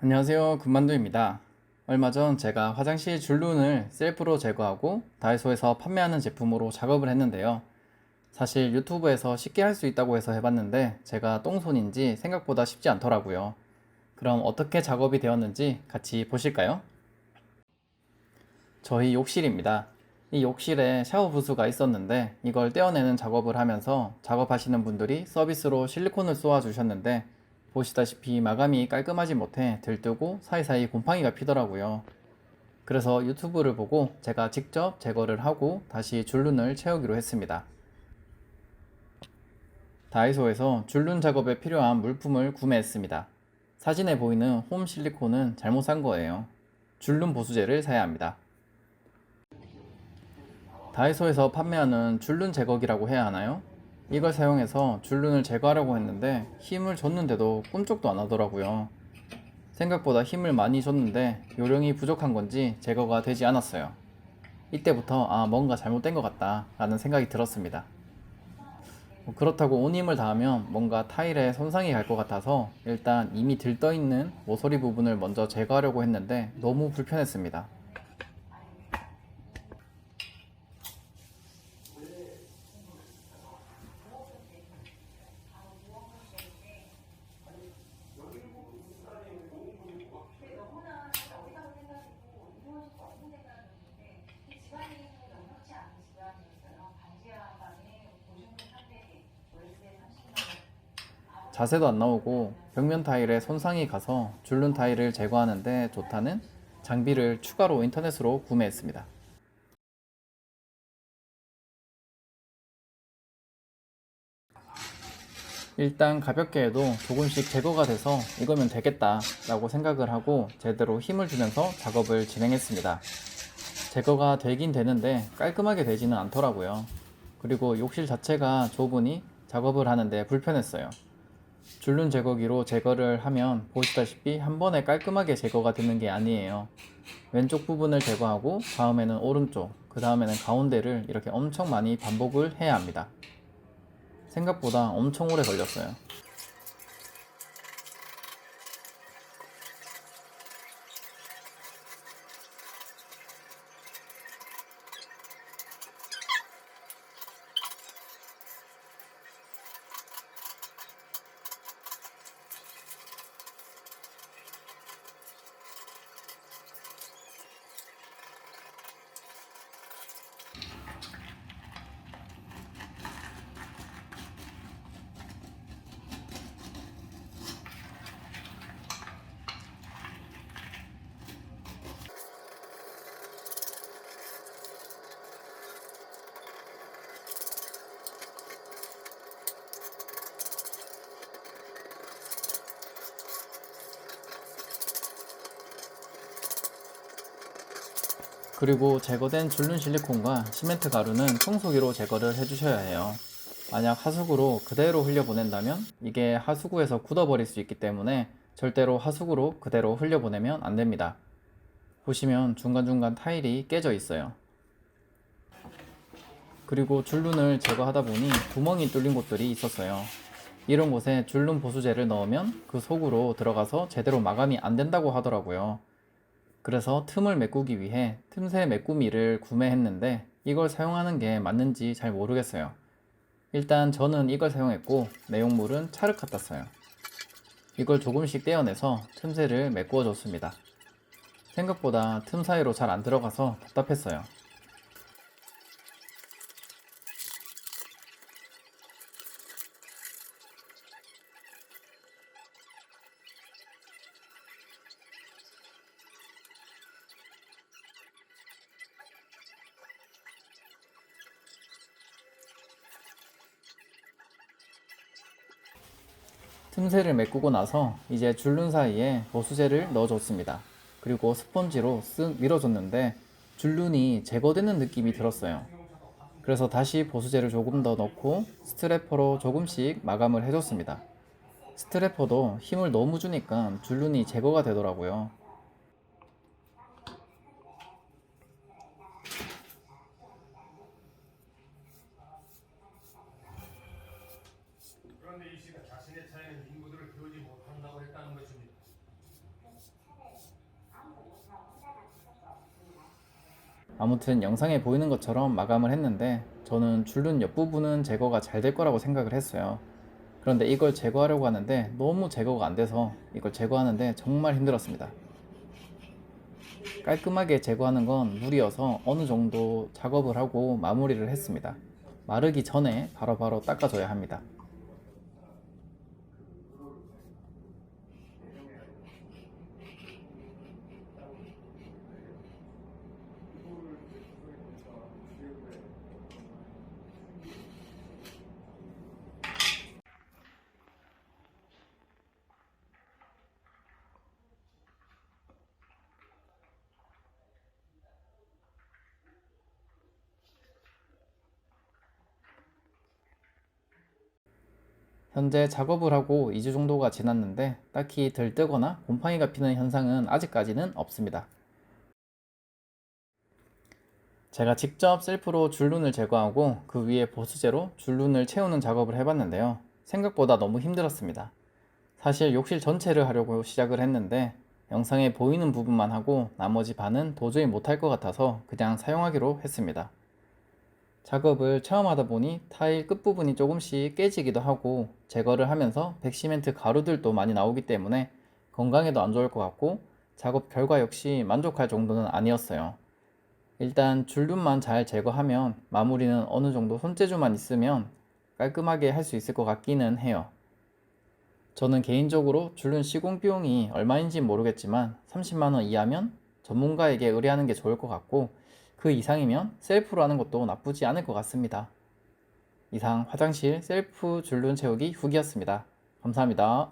안녕하세요. 군만두입니다. 얼마 전 제가 화장실 줄눈을 셀프로 제거하고 다이소에서 판매하는 제품으로 작업을 했는데요. 사실 유튜브에서 쉽게 할 수 있다고 해서 해봤는데 제가 똥손인지 생각보다 쉽지 않더라고요. 그럼 어떻게 작업이 되었는지 같이 보실까요? 저희 욕실입니다. 이 욕실에 샤워 부스가 있었는데 이걸 떼어내는 작업을 하면서 작업하시는 분들이 서비스로 실리콘을 쏘아 주셨는데 보시다시피 마감이 깔끔하지 못해 들뜨고 사이사이 곰팡이가 피더라고요. 그래서 유튜브를 보고 제가 직접 제거를 하고 다시 줄눈을 채우기로 했습니다. 다이소에서 줄눈 작업에 필요한 물품을 구매했습니다. 사진에 보이는 홈 실리콘은 잘못 산 거예요. 줄눈 보수제를 사야 합니다. 다이소에서 판매하는 줄눈 제거기라고 해야 하나요? 이걸 사용해서 줄눈을 제거하려고 했는데 힘을 줬는데도 꿈쩍도 안 하더라고요. 생각보다 힘을 많이 줬는데 요령이 부족한 건지 제거가 되지 않았어요. 이때부터 아 뭔가 잘못된 것 같다 라는 생각이 들었습니다. 뭐 그렇다고 온 힘을 다하면 뭔가 타일에 손상이 갈 것 같아서 일단 이미 들떠 있는 모서리 부분을 먼저 제거하려고 했는데 너무 불편했습니다. 자세도 안 나오고 벽면 타일에 손상이 가서 줄눈 타일을 제거하는데 좋다는 장비를 추가로 인터넷으로 구매했습니다. 일단 가볍게 해도 조금씩 제거가 돼서 이거면 되겠다 라고 생각을 하고 제대로 힘을 주면서 작업을 진행했습니다. 제거가 되긴 되는데 깔끔하게 되지는 않더라고요. 그리고 욕실 자체가 좁으니 작업을 하는데 불편했어요. 줄눈 제거기로 제거를 하면 보시다시피 한 번에 깔끔하게 제거가 되는 게 아니에요. 왼쪽 부분을 제거하고 다음에는 오른쪽, 그 다음에는 가운데를 이렇게 엄청 많이 반복을 해야 합니다. 생각보다 엄청 오래 걸렸어요. 그리고 제거된 줄눈 실리콘과 시멘트 가루는 청소기로 제거를 해주셔야 해요. 만약 하수구로 그대로 흘려보낸다면 이게 하수구에서 굳어버릴 수 있기 때문에 절대로 하수구로 그대로 흘려보내면 안 됩니다. 보시면 중간중간 타일이 깨져 있어요. 그리고 줄눈을 제거하다 보니 구멍이 뚫린 곳들이 있었어요. 이런 곳에 줄눈 보수제를 넣으면 그 속으로 들어가서 제대로 마감이 안 된다고 하더라고요. 그래서 틈을 메꾸기 위해 틈새 메꾸미를 구매했는데 이걸 사용하는 게 맞는지 잘 모르겠어요. 일단 저는 이걸 사용했고 내용물은 찰흙 같았어요. 이걸 조금씩 떼어내서 틈새를 메꾸어 줬습니다. 생각보다 틈 사이로 잘 안 들어가서 답답했어요. 틈새를 메꾸고 나서 이제 줄눈 사이에 보수제를 넣어줬습니다. 그리고 스펀지로 쓱 밀어줬는데 줄눈이 제거되는 느낌이 들었어요. 그래서 다시 보수제를 조금 더 넣고 스트래퍼로 조금씩 마감을 해줬습니다. 스트래퍼도 힘을 너무 주니까 줄눈이 제거가 되더라고요. 그런데 이 씨가 자신의 차에는 인구들을 태우지 못한다고 했다는 것입니다. 아무튼 영상에 보이는 것처럼 마감을 했는데 저는 줄눈 옆부분은 제거가 잘 될 거라고 생각을 했어요. 그런데 이걸 제거하려고 하는데 너무 제거가 안 돼서 이걸 제거하는데 정말 힘들었습니다. 깔끔하게 제거하는 건 무리여서 어느 정도 작업을 하고 마무리를 했습니다. 마르기 전에 바로바로 바로 닦아줘야 합니다. 현재 작업을 하고 2주 정도가 지났는데 딱히 들뜨거나 곰팡이가 피는 현상은 아직까지는 없습니다. 제가 직접 셀프로 줄눈을 제거하고 그 위에 보수제로 줄눈을 채우는 작업을 해봤는데요. 생각보다 너무 힘들었습니다. 사실 욕실 전체를 하려고 시작을 했는데 영상에 보이는 부분만 하고 나머지 반은 도저히 못할 것 같아서 그냥 사용하기로 했습니다. 작업을 처음 하다 보니 타일 끝부분이 조금씩 깨지기도 하고 제거를 하면서 백시멘트 가루들도 많이 나오기 때문에 건강에도 안 좋을 것 같고 작업 결과 역시 만족할 정도는 아니었어요. 일단 줄눈만 잘 제거하면 마무리는 어느 정도 손재주만 있으면 깔끔하게 할 수 있을 것 같기는 해요. 저는 개인적으로 줄눈 시공 비용이 얼마인지 모르겠지만 30만원 이하면 전문가에게 의뢰하는 게 좋을 것 같고 그 이상이면 셀프로 하는 것도 나쁘지 않을 것 같습니다. 이상 화장실 셀프 줄눈 채우기 후기였습니다. 감사합니다.